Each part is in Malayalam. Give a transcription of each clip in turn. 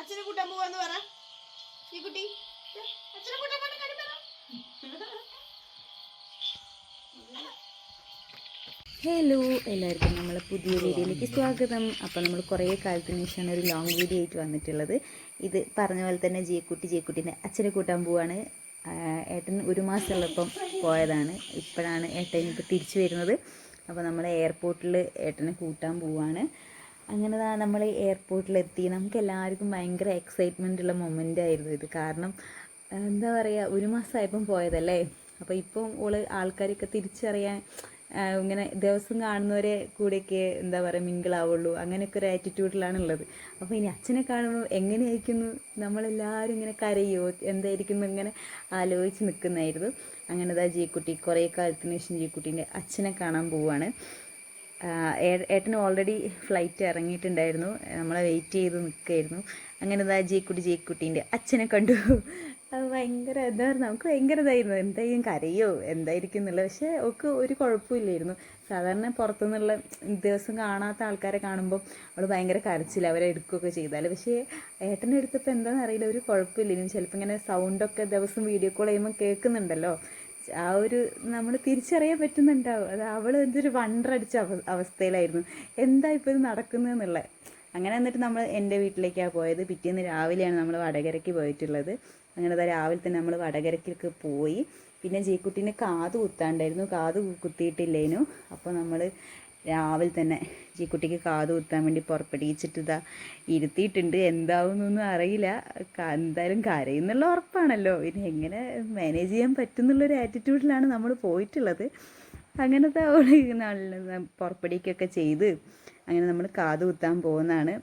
അച്ഛനെ കൂട്ടാൻ പോവാന്ന് പറ. ഈ കുട്ടി. അച്ഛനെ കൂട്ടാൻ പോണ കാര്യം ഹലോ എല്ലാവർക്കും നമ്മളെ പുതിയ വീഡിയോയിലേക്ക് സ്വാഗതം. അപ്പോൾ നമ്മൾ കുറേ കാലത്തിന് ശേഷമാണ് ഒരു ലോങ് വീഡിയോ ആയിട്ട് വന്നിട്ടുള്ളത്. ഇത് പറഞ്ഞ പോലെ തന്നെ ജയക്കുട്ടി ജയക്കുട്ടീന്റെ അച്ഛനെ കൂട്ടാൻ പോവാണ്. ഏട്ടൻ ഒരു മാസമുള്ളപ്പം പോയതാണ്. ഇപ്പോഴാണ് ഏട്ടൻ ഇപ്പോൾ തിരിച്ചു വരുന്നത്. അപ്പോൾ നമ്മൾ എയർപോർട്ടിൽ ഏട്ടനെ കൂട്ടാൻ പോവാണ്. അങ്ങനെ നമ്മൾ എയർപോർട്ടിലെത്തി നമുക്ക് എല്ലാവർക്കും ഭയങ്കര എക്സൈറ്റ്മെന്റ് ഉള്ള മൊമെന്റ് ആയിരുന്നു ഇത്. കാരണം എന്താ പറയുക ഒരു മാസമായപ്പം പോയതല്ലേ? അപ്പോൾ ഇപ്പം ഓൾ ആൾക്കാരൊക്കെ തിരിച്ചറിയാൻ ഇങ്ങനെ ദിവസം കാണുന്നവരെ കൂടെയൊക്കെ എന്താ പറയുക മിങ്കിളാവുള്ളൂ അങ്ങനെയൊക്കെ ഒരു ആറ്റിറ്റ്യൂഡിലാണ് ഉള്ളത്. അപ്പോൾ ഇനി അച്ഛനെ കാണുമ്പോൾ എങ്ങനെയായിരിക്കുന്നു? നമ്മളെല്ലാവരും ഇങ്ങനെ കരയോ? എന്തായിരിക്കുന്നു? ഇങ്ങനെ ആലോചിച്ച് നിൽക്കുന്നതായിരുന്നു അങ്ങനെ ജീക്കുട്ടി കുറേ കാലത്തിന് ശേഷം ജീക്കുട്ടീന്റെ അച്ഛനെ കാണാൻ പോവാണ്. ആഹ് ഏ- ഏട്ടൻ ഓൾറെഡി ഫ്ലൈറ്റ് ഇറങ്ങിയിട്ടുണ്ടായിരുന്നു. നമ്മളെ വെയിറ്റ് ചെയ്ത് നിൽക്കുകയായിരുന്നു. അങ്ങനെ ഇതാ ജേക്കുട്ടി ജേക്കുട്ടീന്റെ അച്ഛനെ കണ്ടു. അത് ഭയങ്കര പറയുക നമുക്ക് ഭയങ്കര ഇതായിരുന്നു. എന്തായാലും കരയോ? എന്തായിരിക്കും എന്നുള്ളത് പക്ഷേ ഒക്കെ ഒരു കുഴപ്പമില്ലായിരുന്നു. സാധാരണ പുറത്തുനിന്നുള്ള ദിവസം കാണാത്ത ആൾക്കാരെ കാണുമ്പോൾ അവൾ ഭയങ്കര കരച്ചില്ല അവരെ എടുക്കുകയൊക്കെ ചെയ്താൽ പക്ഷേ ഏട്ടനെ എടുത്തപ്പോൾ എന്താണെന്ന് അറിയില്ല. ഒരു കുഴപ്പമില്ലായിരുന്നു ചിലപ്പോൾ ഇങ്ങനെ സൗണ്ടൊക്കെ ദിവസം വീഡിയോ കോൾ ചെയ്യുമ്പോൾ കേൾക്കുന്നുണ്ടല്ലോ. ആ ഒരു നമ്മൾ തിരിച്ചറിയാൻ പറ്റുന്നുണ്ടാവും. അത് അവൾ എന്തൊരു വണ്ടടിച്ച അവ അവസ്ഥയിലായിരുന്നു. എന്താ ഇപ്പോൾ ഇത് നടക്കുന്നതെന്നുള്ളത് അങ്ങനെ എന്നിട്ട് നമ്മൾ എന്റെ വീട്ടിലേക്കാണ് പോയത്. പിറ്റേന്ന് രാവിലെയാണ് നമ്മൾ വടകരയ്ക്ക് പോയിട്ടുള്ളത്. അങ്ങനെ അതാ രാവിലെ തന്നെ നമ്മൾ വടകരയ്ക്ക് പോയി. പിന്നെ ജയ്ക്കുട്ടീനെ കാത് കുത്താണ്ടായിരുന്നു. കാത് കുത്തിയിട്ടില്ലേനു. അപ്പോൾ നമ്മൾ രാവിലെ തന്നെ ജീക്കുട്ടിക്ക് കാത് കുത്താൻ വേണ്ടി പുറപ്പെടുവിച്ചിട്ട് ഇതാ ഇരുത്തിയിട്ടുണ്ട്. എന്താവുന്നൊന്നും അറിയില്ല. എന്തായാലും കരയുന്നുള്ള ഉറപ്പാണല്ലോ. ഇനി എങ്ങനെ മാനേജ് ചെയ്യാൻ പറ്റുന്നുള്ളൊരു ആറ്റിറ്റ്യൂഡിലാണ് നമ്മൾ പോയിട്ടുള്ളത്. അങ്ങനത്തെ അവൾ നല്ല പുറപ്പെടിക്കൊക്കെ ചെയ്ത് അങ്ങനെ നമ്മൾ കാത് കുത്താൻ പോകുന്നതാണ്.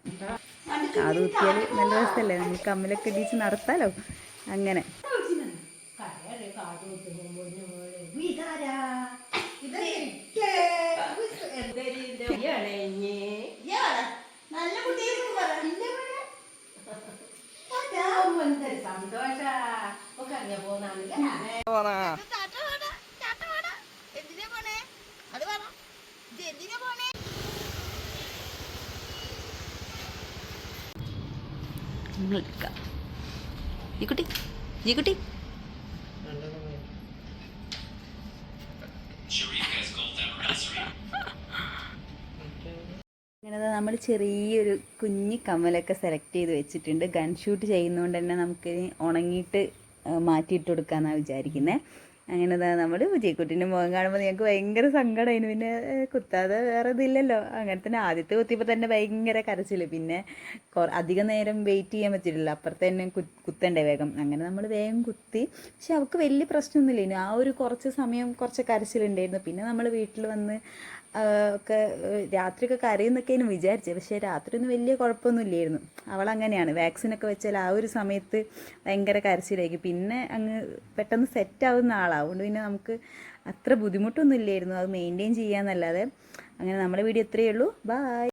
കാത് കുത്തിയാൽ നല്ല രസമല്ലേ നമ്മൾ കമ്മലൊക്കെ ഇടിച്ച് നടത്താലോ? അങ്ങനെ? നല്ല കുട്ടിയെന്ന് പറ ഇല്ല മോനെ. ടാറ്റ പോടാ. എന്തിനാ പോണേ? അത് പറ. ഇത് എന്തിനാ പോണേ? ജീക്കുട്ടി ജീക്കുട്ടി അങ്ങനെ നമ്മൾ ചെറിയൊരു കുഞ്ഞി കമ്മലൊക്കെ സെലക്ട് ചെയ്ത് വെച്ചിട്ടുണ്ട്. ഗൺ ഷൂട്ട് ചെയ്യുന്നതുകൊണ്ട് തന്നെ നമുക്ക് ഉണങ്ങിയിട്ട് മാറ്റിയിട്ട് കൊടുക്കാമെന്നാണ് വിചാരിക്കുന്നത് അങ്ങനെ ദാ നമ്മൾ വിജയക്കുട്ടീന്റെ മുഖം കാണുമ്പോൾ ഞങ്ങൾക്ക് ഭയങ്കര സങ്കടമായിരുന്നു പിന്നെ കുത്താതെ വേറെ ഇതില്ലല്ലോ. അങ്ങനെ തന്നെ ആദ്യത്തെ കുത്തിയപ്പോൾ തന്നെ ഭയങ്കര കരച്ചിൽ പിന്നെ അധികം നേരം വെയിറ്റ് ചെയ്യാൻ പറ്റിയിട്ടില്ല. അപ്പുറത്ത് തന്നെ കുത്തണ്ടേ വേഗം. അങ്ങനെ നമ്മൾ വേഗം കുത്തി. പക്ഷെ അവൾക്ക് വലിയ പ്രശ്നമൊന്നുമില്ലായിരുന്നു ആ ഒരു കുറച്ച് സമയം കുറച്ച് കരച്ചിലുണ്ടായിരുന്നു. പിന്നെ നമ്മൾ വീട്ടിൽ വന്ന് ഒക്കെ രാത്രിയൊക്കെ കരയുന്നൊക്കെയാണ് വിചാരിച്ചത് പക്ഷേ രാത്രി ഒന്നും വലിയ കുഴപ്പമൊന്നുമില്ലായിരുന്നു. അവളങ്ങനെയാണ് വാക്സിനൊക്കെ വെച്ചാൽ ആ ഒരു സമയത്ത് ഭയങ്കര കരച്ചിലായിരിക്കും. പിന്നെ അങ്ങ് പെട്ടെന്ന് സെറ്റാവുന്ന ആളാണ് അതുകൊണ്ട് പിന്നെ നമുക്ക് അത്ര ബുദ്ധിമുട്ടൊന്നും ഇല്ലായിരുന്നു. അത് മെയിന്റെയിൻ ചെയ്യാന്നല്ലാതെ. അങ്ങനെ നമ്മുടെ വീഡിയോ ഇത്രയേ ഉള്ളൂ. ബായ്